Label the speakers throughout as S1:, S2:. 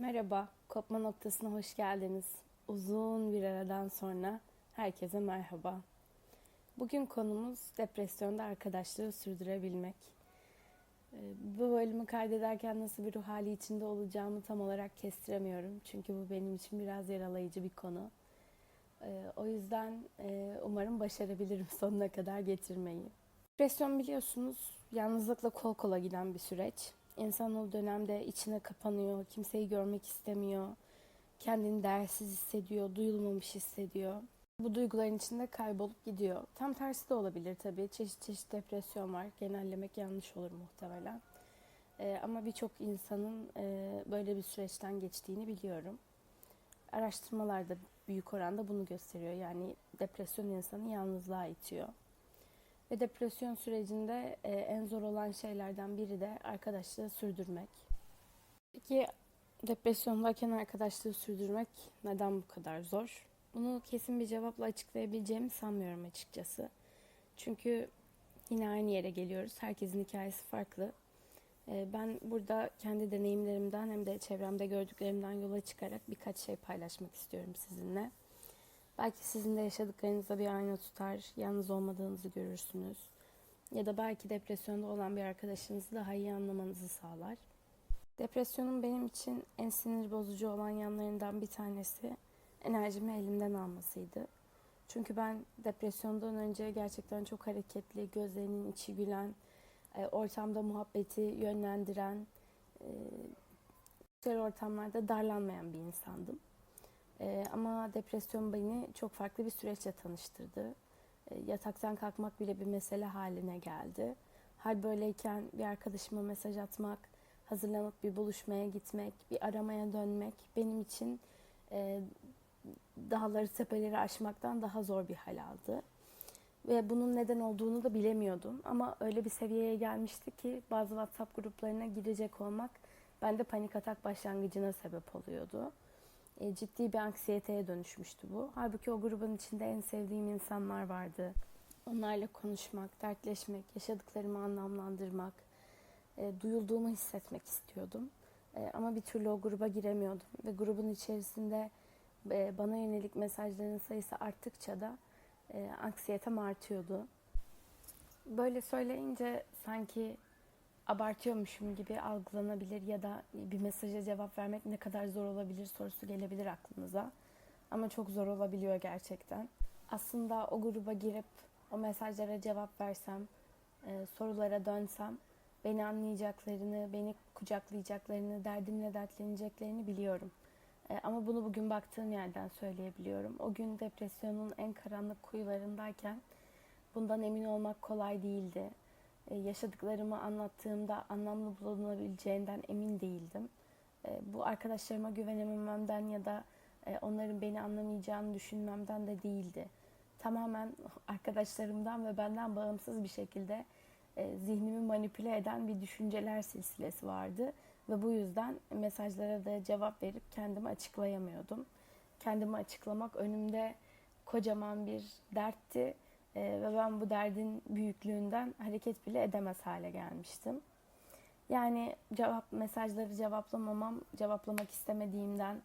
S1: Merhaba, kopma noktasına hoş geldiniz. Uzun bir aradan sonra herkese merhaba. Bugün konumuz depresyonda arkadaşlığı sürdürebilmek. Ee, Bu bölümü kaydederken nasıl bir ruh hali içinde olacağımı tam olarak kestiremiyorum. Çünkü bu benim için biraz yaralayıcı bir konu. Ee, O yüzden e, umarım başarabilirim sonuna kadar getirmeyi. Depresyon biliyorsunuz yalnızlıkla kol kola giden bir süreç. İnsan o dönemde içine kapanıyor, kimseyi görmek istemiyor, kendini değersiz hissediyor, duyulmamış hissediyor. Bu duyguların içinde kaybolup gidiyor. Tam tersi de olabilir tabii. Çeşit çeşit depresyon var. Genellemek yanlış olur muhtemelen. Ee, ama birçok insanın e, böyle bir süreçten geçtiğini biliyorum. Araştırmalar da büyük oranda bunu gösteriyor. Yani depresyon insanı yalnızlığa itiyor. Ve depresyon sürecinde e, en zor olan şeylerden biri de arkadaşlığı sürdürmek. Peki depresyondayken arkadaşlığı sürdürmek neden bu kadar zor? Bunu kesin bir cevapla açıklayabileceğimi sanmıyorum açıkçası. Çünkü yine aynı yere geliyoruz. Herkesin hikayesi farklı. E, ben burada kendi deneyimlerimden hem de çevremde gördüklerimden yola çıkarak birkaç şey paylaşmak istiyorum sizinle. Belki sizin de yaşadıklarınızda bir ayna tutar, yalnız olmadığınızı görürsünüz. Ya da belki depresyonda olan bir arkadaşınızı daha iyi anlamanızı sağlar. Depresyonun benim için en sinir bozucu olan yanlarından bir tanesi enerjimi elimden almasıydı. Çünkü ben depresyondan önce gerçekten çok hareketli, gözlerinin içi gülen, e, ortamda muhabbeti yönlendiren, e, sosyal ortamlarda darlanmayan bir insandım. Ee, ama depresyon beni çok farklı bir süreçle tanıştırdı. Ee, yataktan kalkmak bile bir mesele haline geldi. Hal böyleyken bir arkadaşıma mesaj atmak, hazırlanıp bir buluşmaya gitmek, bir aramaya dönmek benim için e, dağları tepeleri aşmaktan daha zor bir hal aldı. Ve bunun neden olduğunu da bilemiyordum. Ama öyle bir seviyeye gelmişti ki bazı WhatsApp gruplarına girecek olmak bende panik atak başlangıcına sebep oluyordu e, ciddi bir anksiyeteye dönüşmüştü bu. Halbuki o grubun içinde en sevdiğim insanlar vardı. Onlarla konuşmak, dertleşmek, yaşadıklarımı anlamlandırmak, e, duyulduğumu hissetmek istiyordum. E, ama bir türlü o gruba giremiyordum. Ve grubun içerisinde e, bana yönelik mesajların sayısı arttıkça da e, anksiyetem artıyordu. Böyle söyleyince sanki abartıyormuşum gibi algılanabilir ya da bir mesaja cevap vermek ne kadar zor olabilir sorusu gelebilir aklınıza. Ama çok zor olabiliyor gerçekten. Aslında o gruba girip o mesajlara cevap versem, e, sorulara dönsem beni anlayacaklarını, beni kucaklayacaklarını, derdimle dertleneceklerini biliyorum. E, ama bunu bugün baktığım yerden söyleyebiliyorum. O gün depresyonun en karanlık kuyularındayken bundan emin olmak kolay değildi yaşadıklarımı anlattığımda anlamlı bulunabileceğinden emin değildim. E, bu arkadaşlarıma güvenemememden ya da e, onların beni anlamayacağını düşünmemden de değildi. Tamamen arkadaşlarımdan ve benden bağımsız bir şekilde zihnimi manipüle eden bir düşünceler silsilesi vardı. Ve bu yüzden mesajlara da cevap verip kendimi açıklayamıyordum. Kendimi açıklamak önümde kocaman bir dertti e, ve ben bu derdin büyüklüğünden hareket bile edemez hale gelmiştim. Yani cevap mesajları cevaplamamam, cevaplamak istemediğimden,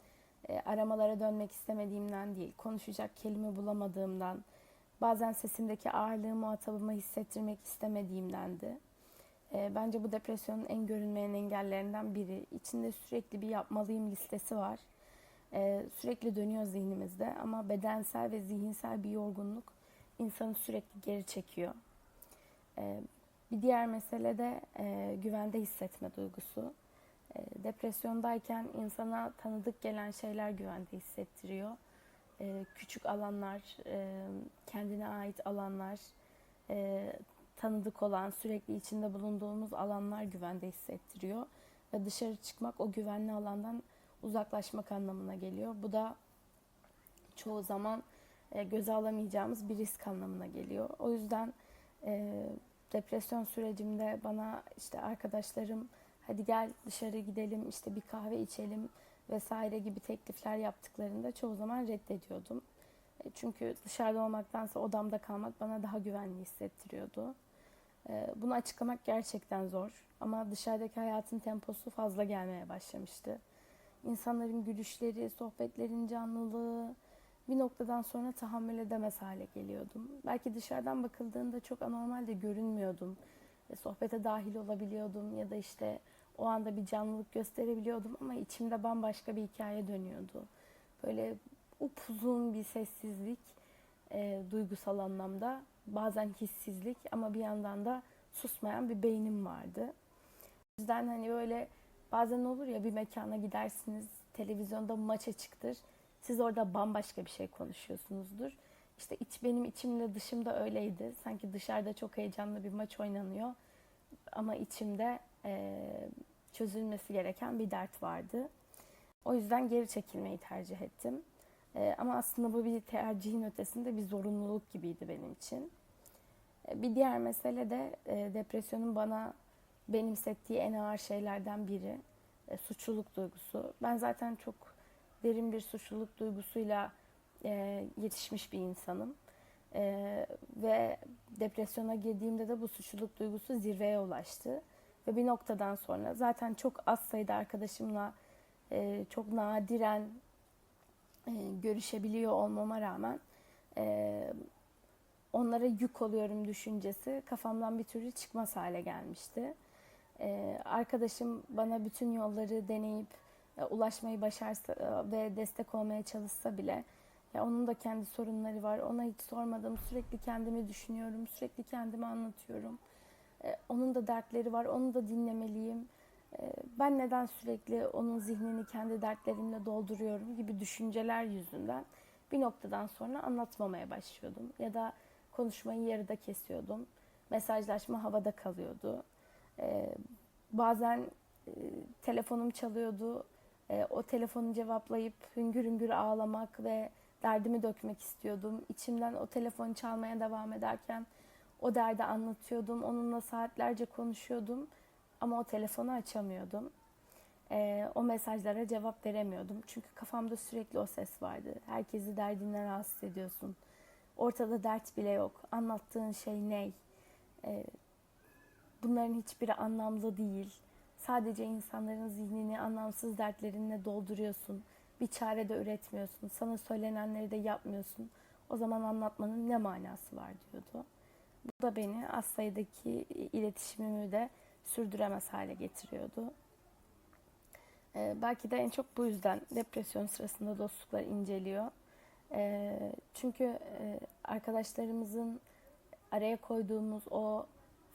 S1: e, aramalara dönmek istemediğimden değil, konuşacak kelime bulamadığımdan, bazen sesimdeki ağırlığı muhatabıma hissettirmek istemediğimdendi. E, bence bu depresyonun en görünmeyen engellerinden biri. İçinde sürekli bir yapmalıyım listesi var. E, sürekli dönüyor zihnimizde ama bedensel ve zihinsel bir yorgunluk insanı sürekli geri çekiyor. Ee, bir diğer mesele de e, güvende hissetme duygusu. E, depresyondayken insana tanıdık gelen şeyler güvende hissettiriyor. E, küçük alanlar, e, kendine ait alanlar, e, tanıdık olan, sürekli içinde bulunduğumuz alanlar güvende hissettiriyor. Ve dışarı çıkmak o güvenli alandan uzaklaşmak anlamına geliyor. Bu da çoğu zaman e, göze alamayacağımız bir risk anlamına geliyor. O yüzden e, depresyon sürecimde bana işte arkadaşlarım hadi gel dışarı gidelim işte bir kahve içelim vesaire gibi teklifler yaptıklarında çoğu zaman reddediyordum. E, çünkü dışarıda olmaktansa odamda kalmak bana daha güvenli hissettiriyordu. E, bunu açıklamak gerçekten zor ama dışarıdaki hayatın temposu fazla gelmeye başlamıştı. insanların gülüşleri, sohbetlerin canlılığı bir noktadan sonra tahammül edemez hale geliyordum. Belki dışarıdan bakıldığında çok anormal de görünmüyordum. E, sohbete dahil olabiliyordum ya da işte o anda bir canlılık gösterebiliyordum ama içimde bambaşka bir hikaye dönüyordu. Böyle upuzun bir sessizlik, e, duygusal anlamda, bazen hissizlik ama bir yandan da susmayan bir beynim vardı. O yüzden hani böyle bazen olur ya bir mekana gidersiniz, televizyonda maça çıktır. Siz orada bambaşka bir şey konuşuyorsunuzdur. İşte iç benim içimde dışımda öyleydi. Sanki dışarıda çok heyecanlı bir maç oynanıyor. Ama içimde e, çözülmesi gereken bir dert vardı. O yüzden geri çekilmeyi tercih ettim. E, ama aslında bu bir tercihin ötesinde bir zorunluluk gibiydi benim için. E, bir diğer mesele de e, depresyonun bana benimsettiği en ağır şeylerden biri. E, suçluluk duygusu. Ben zaten çok derin bir suçluluk duygusuyla e, yetişmiş bir insanım. E, ve depresyona girdiğimde de bu suçluluk duygusu zirveye ulaştı. Ve bir noktadan sonra zaten çok az sayıda arkadaşımla e, çok nadiren e, görüşebiliyor olmama rağmen e, onlara yük oluyorum düşüncesi kafamdan bir türlü çıkmaz hale gelmişti. E, arkadaşım bana bütün yolları deneyip ulaşmayı başarsa e, ve destek olmaya çalışsa bile ya onun da kendi sorunları var. Ona hiç sormadım. Sürekli kendimi düşünüyorum. Sürekli kendimi anlatıyorum. E, onun da dertleri var. Onu da dinlemeliyim. E, ben neden sürekli onun zihnini kendi dertlerimle dolduruyorum gibi düşünceler yüzünden bir noktadan sonra anlatmamaya başlıyordum. Ya da konuşmayı yarıda kesiyordum. Mesajlaşma havada kalıyordu. E, bazen e, telefonum çalıyordu. E, o telefonu cevaplayıp hüngür hüngür ağlamak ve derdimi dökmek istiyordum. İçimden o telefon çalmaya devam ederken o derdi anlatıyordum. Onunla saatlerce konuşuyordum ama o telefonu açamıyordum. E, o mesajlara cevap veremiyordum. Çünkü kafamda sürekli o ses vardı. Herkesi derdinden rahatsız ediyorsun. Ortada dert bile yok. Anlattığın şey ne? E, bunların hiçbiri anlamlı değil. Sadece insanların zihnini anlamsız dertlerinle dolduruyorsun. Bir çare de üretmiyorsun. Sana söylenenleri de yapmıyorsun. O zaman anlatmanın ne manası var diyordu. Bu da beni az iletişimimi de sürdüremez hale getiriyordu. Ee, belki de en çok bu yüzden depresyon sırasında dostluklar inceliyor. Ee, çünkü e, arkadaşlarımızın araya koyduğumuz o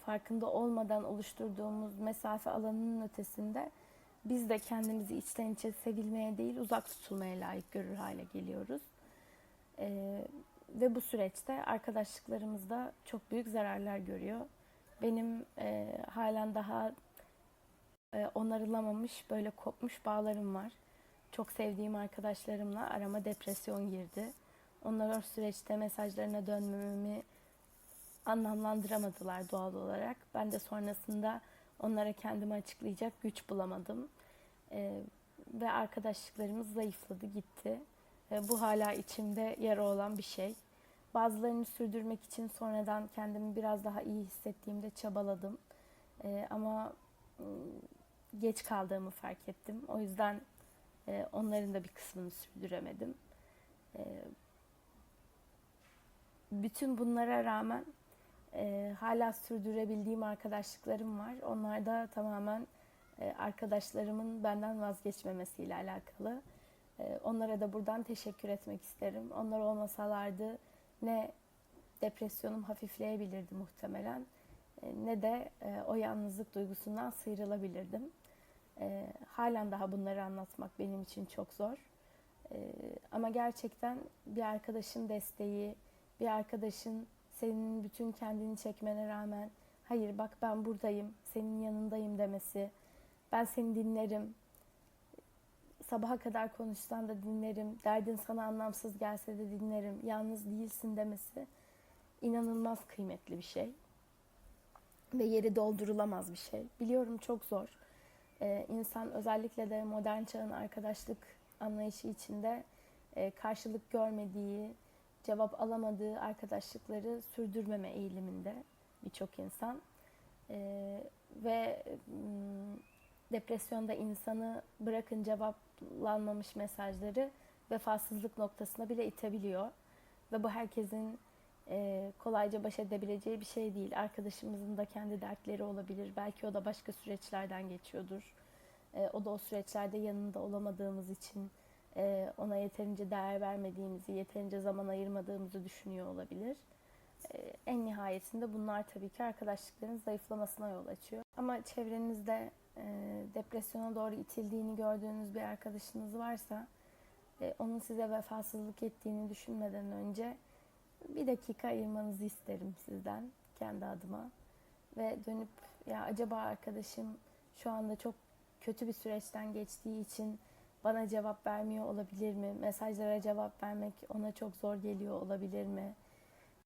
S1: farkında olmadan oluşturduğumuz mesafe alanının ötesinde biz de kendimizi içten içe sevilmeye değil uzak tutulmaya layık görür hale geliyoruz. Ee, ve bu süreçte arkadaşlıklarımız da çok büyük zararlar görüyor. Benim e, halen daha e, onarılamamış böyle kopmuş bağlarım var. Çok sevdiğim arkadaşlarımla arama depresyon girdi. Onlar o süreçte mesajlarına dönmememi anlamlandıramadılar doğal olarak. Ben de sonrasında onlara kendimi açıklayacak güç bulamadım. Ee, ve arkadaşlıklarımız zayıfladı gitti. Ee, bu hala içimde yara olan bir şey. Bazılarını sürdürmek için sonradan kendimi biraz daha iyi hissettiğimde çabaladım. Ee, ama ıı, geç kaldığımı fark ettim. O yüzden e, onların da bir kısmını sürdüremedim. E, bütün bunlara rağmen e, hala sürdürebildiğim arkadaşlıklarım var. Onlar da tamamen e, arkadaşlarımın benden vazgeçmemesiyle alakalı. E, onlara da buradan teşekkür etmek isterim. Onlar olmasalardı ne depresyonum hafifleyebilirdi muhtemelen e, ne de e, o yalnızlık duygusundan sıyrılabilirdim. E, halen daha bunları anlatmak benim için çok zor. E, ama gerçekten bir arkadaşın desteği, bir arkadaşın senin bütün kendini çekmene rağmen hayır bak ben buradayım, senin yanındayım demesi, ben seni dinlerim, sabaha kadar konuşsan da dinlerim, derdin sana anlamsız gelse de dinlerim, yalnız değilsin demesi inanılmaz kıymetli bir şey. Ve yeri doldurulamaz bir şey. Biliyorum çok zor. Ee, insan özellikle de modern çağın arkadaşlık anlayışı içinde e, karşılık görmediği, cevap alamadığı arkadaşlıkları sürdürmeme eğiliminde birçok insan. Ee, ve depresyonda insanı bırakın cevaplanmamış mesajları vefasızlık noktasına bile itebiliyor. Ve bu herkesin e, kolayca baş edebileceği bir şey değil. Arkadaşımızın da kendi dertleri olabilir. Belki o da başka süreçlerden geçiyordur. E, o da o süreçlerde yanında olamadığımız için ona yeterince değer vermediğimizi, yeterince zaman ayırmadığımızı düşünüyor olabilir. E, en nihayetinde bunlar tabii ki arkadaşlıkların zayıflamasına yol açıyor. Ama çevrenizde e, depresyona doğru itildiğini gördüğünüz bir arkadaşınız varsa e, onun size vefasızlık ettiğini düşünmeden önce bir dakika ayırmanızı isterim sizden kendi adıma ve dönüp ya acaba arkadaşım şu anda çok kötü bir süreçten geçtiği için bana cevap vermiyor olabilir mi? Mesajlara cevap vermek ona çok zor geliyor olabilir mi?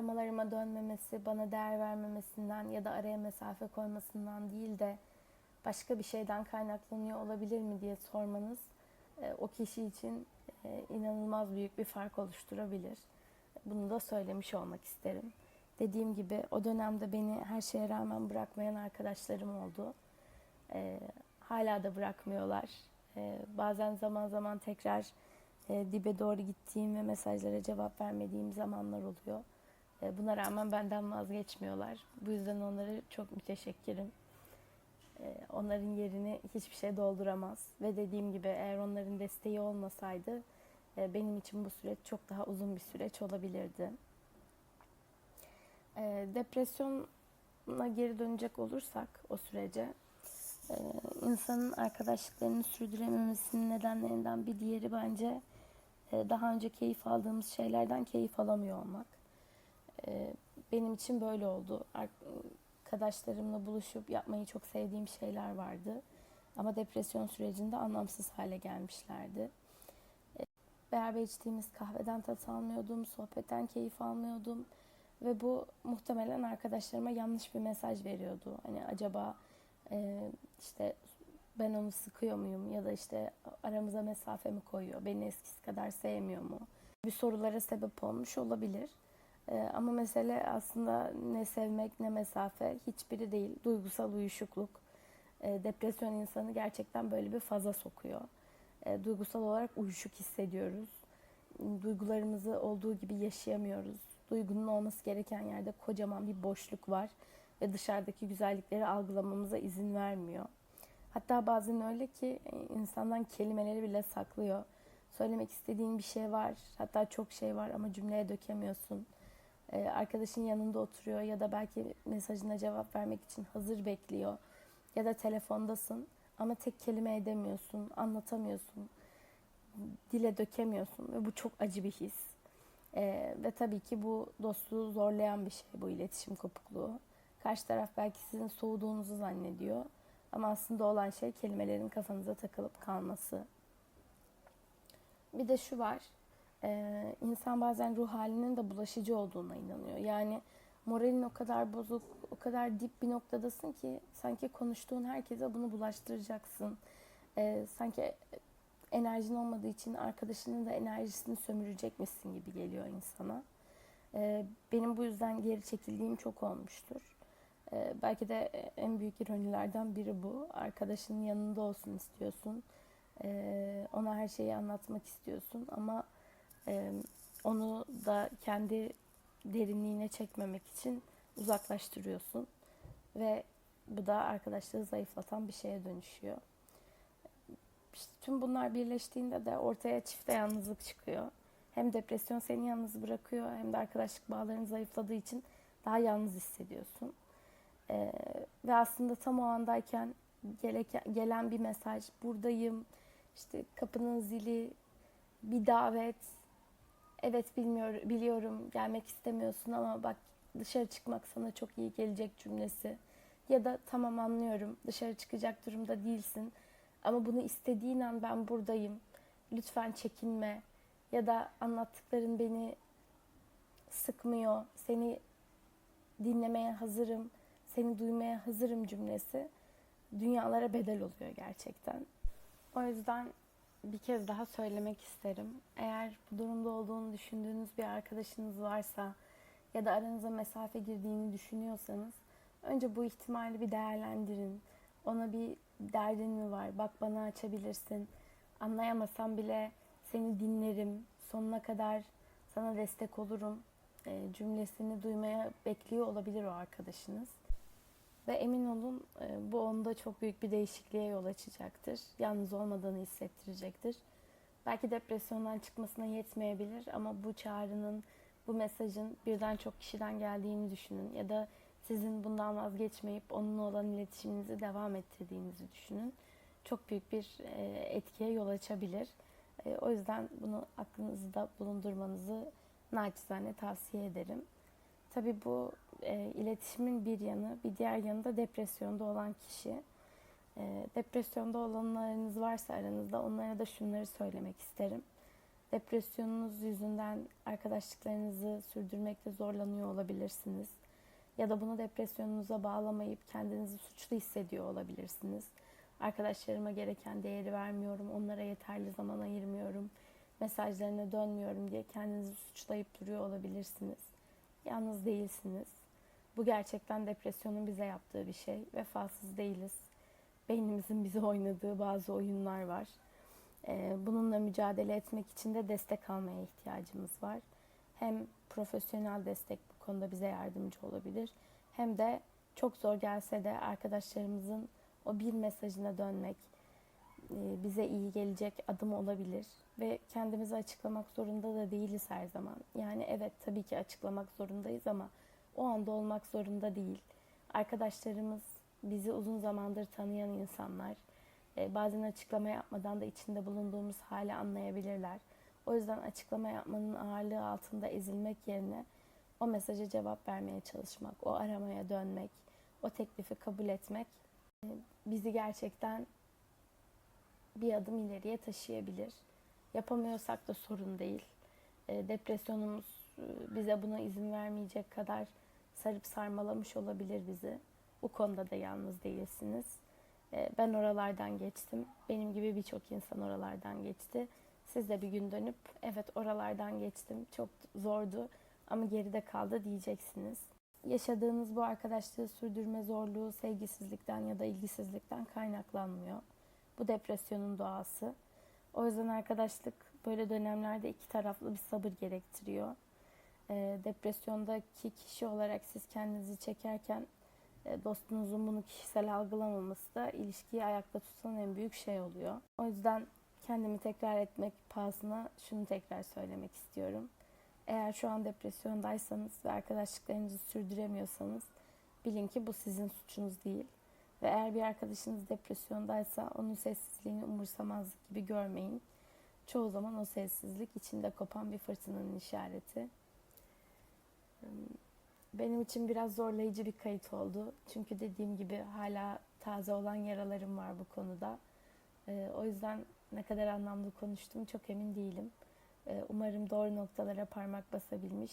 S1: Aramalarıma dönmemesi, bana değer vermemesinden ya da araya mesafe koymasından değil de başka bir şeyden kaynaklanıyor olabilir mi diye sormanız e, o kişi için e, inanılmaz büyük bir fark oluşturabilir. Bunu da söylemiş olmak isterim. Dediğim gibi o dönemde beni her şeye rağmen bırakmayan arkadaşlarım oldu. E, hala da bırakmıyorlar. E, bazen zaman zaman tekrar e, dibe doğru gittiğim ve mesajlara cevap vermediğim zamanlar oluyor. E, buna rağmen benden vazgeçmiyorlar. Bu yüzden onlara çok müteşekkirim. E, onların yerini hiçbir şey dolduramaz. Ve dediğim gibi eğer onların desteği olmasaydı benim için bu süreç çok daha uzun bir süreç olabilirdi. E, depresyona geri dönecek olursak o sürece insanın arkadaşlıklarını sürdürememesinin nedenlerinden bir diğeri bence e, daha önce keyif aldığımız şeylerden keyif alamıyor olmak. E, benim için böyle oldu. Arkadaşlarımla buluşup yapmayı çok sevdiğim şeyler vardı. Ama depresyon sürecinde anlamsız hale gelmişlerdi. E, beraber içtiğimiz kahveden tat almıyordum, sohbetten keyif almıyordum. Ve bu muhtemelen arkadaşlarıma yanlış bir mesaj veriyordu. Hani acaba e, işte ben onu sıkıyor muyum ya da işte aramıza mesafe mi koyuyor, beni eskisi kadar sevmiyor mu? Bir sorulara sebep olmuş olabilir. Ee, ama mesele aslında ne sevmek ne mesafe hiçbiri değil. Duygusal uyuşukluk. Ee, depresyon insanı gerçekten böyle bir faza sokuyor. Ee, duygusal olarak uyuşuk hissediyoruz. Duygularımızı olduğu gibi yaşayamıyoruz. Duygunun olması gereken yerde kocaman bir boşluk var ve dışarıdaki güzellikleri algılamamıza izin vermiyor. Hatta bazen öyle ki e, insandan kelimeleri bile saklıyor. Söylemek istediğin bir şey var, hatta çok şey var ama cümleye dökemiyorsun. Ee, arkadaşın yanında oturuyor ya da belki mesajına cevap vermek için hazır bekliyor. Ya da telefondasın ama tek kelime edemiyorsun, anlatamıyorsun, dile dökemiyorsun ve bu çok acı bir his. Ee, ve tabii ki bu dostluğu zorlayan bir şey bu iletişim kopukluğu. Karşı taraf belki sizin soğuduğunuzu zannediyor ama aslında olan şey kelimelerin kafanıza takılıp kalması. Bir de şu var, e, insan bazen ruh halinin de bulaşıcı olduğuna inanıyor. Yani moralin o kadar bozuk, o kadar dip bir noktadasın ki sanki konuştuğun herkese bunu bulaştıracaksın. E, sanki enerjin olmadığı için arkadaşının da enerjisini sömürecekmişsin gibi geliyor insana. E, benim bu yüzden geri çekildiğim çok olmuştur. E, belki de en büyük ironilerden biri bu. Arkadaşının yanında olsun istiyorsun. E, ona her şeyi anlatmak istiyorsun ama e, onu da kendi derinliğine çekmemek için uzaklaştırıyorsun ve bu da arkadaşlığı zayıflatan bir şeye dönüşüyor. İşte tüm bunlar birleştiğinde de ortaya çifte yalnızlık çıkıyor. Hem depresyon seni yalnız bırakıyor hem de arkadaşlık bağların zayıfladığı için daha yalnız hissediyorsun. Ee, ve aslında tam o andayken geleken, gelen bir mesaj, buradayım, işte kapının zili, bir davet, evet bilmiyor, biliyorum gelmek istemiyorsun ama bak dışarı çıkmak sana çok iyi gelecek cümlesi. Ya da tamam anlıyorum dışarı çıkacak durumda değilsin ama bunu istediğin an ben buradayım. Lütfen çekinme. Ya da anlattıkların beni sıkmıyor. Seni dinlemeye hazırım. Seni duymaya hazırım cümlesi dünyalara bedel oluyor gerçekten. O yüzden bir kez daha söylemek isterim. Eğer bu durumda olduğunu düşündüğünüz bir arkadaşınız varsa ya da aranıza mesafe girdiğini düşünüyorsanız önce bu ihtimali bir değerlendirin. Ona bir derdin mi var? Bak bana açabilirsin. Anlayamasam bile seni dinlerim. Sonuna kadar sana destek olurum e, cümlesini duymaya bekliyor olabilir o arkadaşınız. Ve emin olun e, bu onda çok büyük bir değişikliğe yol açacaktır. Yalnız olmadığını hissettirecektir. Belki depresyondan çıkmasına yetmeyebilir ama bu çağrının, bu mesajın birden çok kişiden geldiğini düşünün. Ya da sizin bundan vazgeçmeyip onunla olan iletişiminizi devam ettirdiğinizi düşünün. Çok büyük bir e, etkiye yol açabilir. E, o yüzden bunu aklınızda bulundurmanızı naçizane tavsiye ederim. Tabii bu e, iletişimin bir yanı, bir diğer yanı da depresyonda olan kişi. E, depresyonda olanlarınız varsa aranızda onlara da şunları söylemek isterim. Depresyonunuz yüzünden arkadaşlıklarınızı sürdürmekte zorlanıyor olabilirsiniz. Ya da bunu depresyonunuza bağlamayıp kendinizi suçlu hissediyor olabilirsiniz. Arkadaşlarıma gereken değeri vermiyorum, onlara yeterli zaman ayırmıyorum, mesajlarına dönmüyorum diye kendinizi suçlayıp duruyor olabilirsiniz. Yalnız değilsiniz. Bu gerçekten depresyonun bize yaptığı bir şey. Vefasız değiliz. Beynimizin bize oynadığı bazı oyunlar var. Ee, bununla mücadele etmek için de destek almaya ihtiyacımız var. Hem profesyonel destek bu konuda bize yardımcı olabilir. Hem de çok zor gelse de arkadaşlarımızın o bir mesajına dönmek bize iyi gelecek adım olabilir ve kendimizi açıklamak zorunda da değiliz her zaman. Yani evet tabii ki açıklamak zorundayız ama o anda olmak zorunda değil. Arkadaşlarımız bizi uzun zamandır tanıyan insanlar. E, bazen açıklama yapmadan da içinde bulunduğumuz hali anlayabilirler. O yüzden açıklama yapmanın ağırlığı altında ezilmek yerine o mesaja cevap vermeye çalışmak, o aramaya dönmek, o teklifi kabul etmek e, bizi gerçekten bir adım ileriye taşıyabilir. Yapamıyorsak da sorun değil. E, depresyonumuz e, bize buna izin vermeyecek kadar sarıp sarmalamış olabilir bizi. Bu konuda da yalnız değilsiniz. E, ben oralardan geçtim. Benim gibi birçok insan oralardan geçti. Siz de bir gün dönüp evet oralardan geçtim. Çok zordu ama geride kaldı diyeceksiniz. Yaşadığınız bu arkadaşlığı sürdürme zorluğu sevgisizlikten ya da ilgisizlikten kaynaklanmıyor. Bu depresyonun doğası. O yüzden arkadaşlık böyle dönemlerde iki taraflı bir sabır gerektiriyor. E, depresyondaki kişi olarak siz kendinizi çekerken e, dostunuzun bunu kişisel algılamaması da ilişkiyi ayakta tutan en büyük şey oluyor. O yüzden kendimi tekrar etmek pahasına şunu tekrar söylemek istiyorum. Eğer şu an depresyondaysanız ve arkadaşlıklarınızı sürdüremiyorsanız bilin ki bu sizin suçunuz değil. Ve eğer bir arkadaşınız depresyondaysa onun sessizliğini umursamazlık gibi görmeyin. Çoğu zaman o sessizlik içinde kopan bir fırtınanın işareti. Benim için biraz zorlayıcı bir kayıt oldu. Çünkü dediğim gibi hala taze olan yaralarım var bu konuda. Ee, o yüzden ne kadar anlamlı konuştum çok emin değilim. Ee, umarım doğru noktalara parmak basabilmiş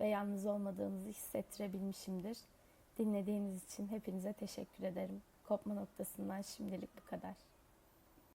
S1: ve yalnız olmadığımızı hissettirebilmişimdir. Dinlediğiniz için hepinize teşekkür ederim. Kopma noktasından şimdilik bu kadar.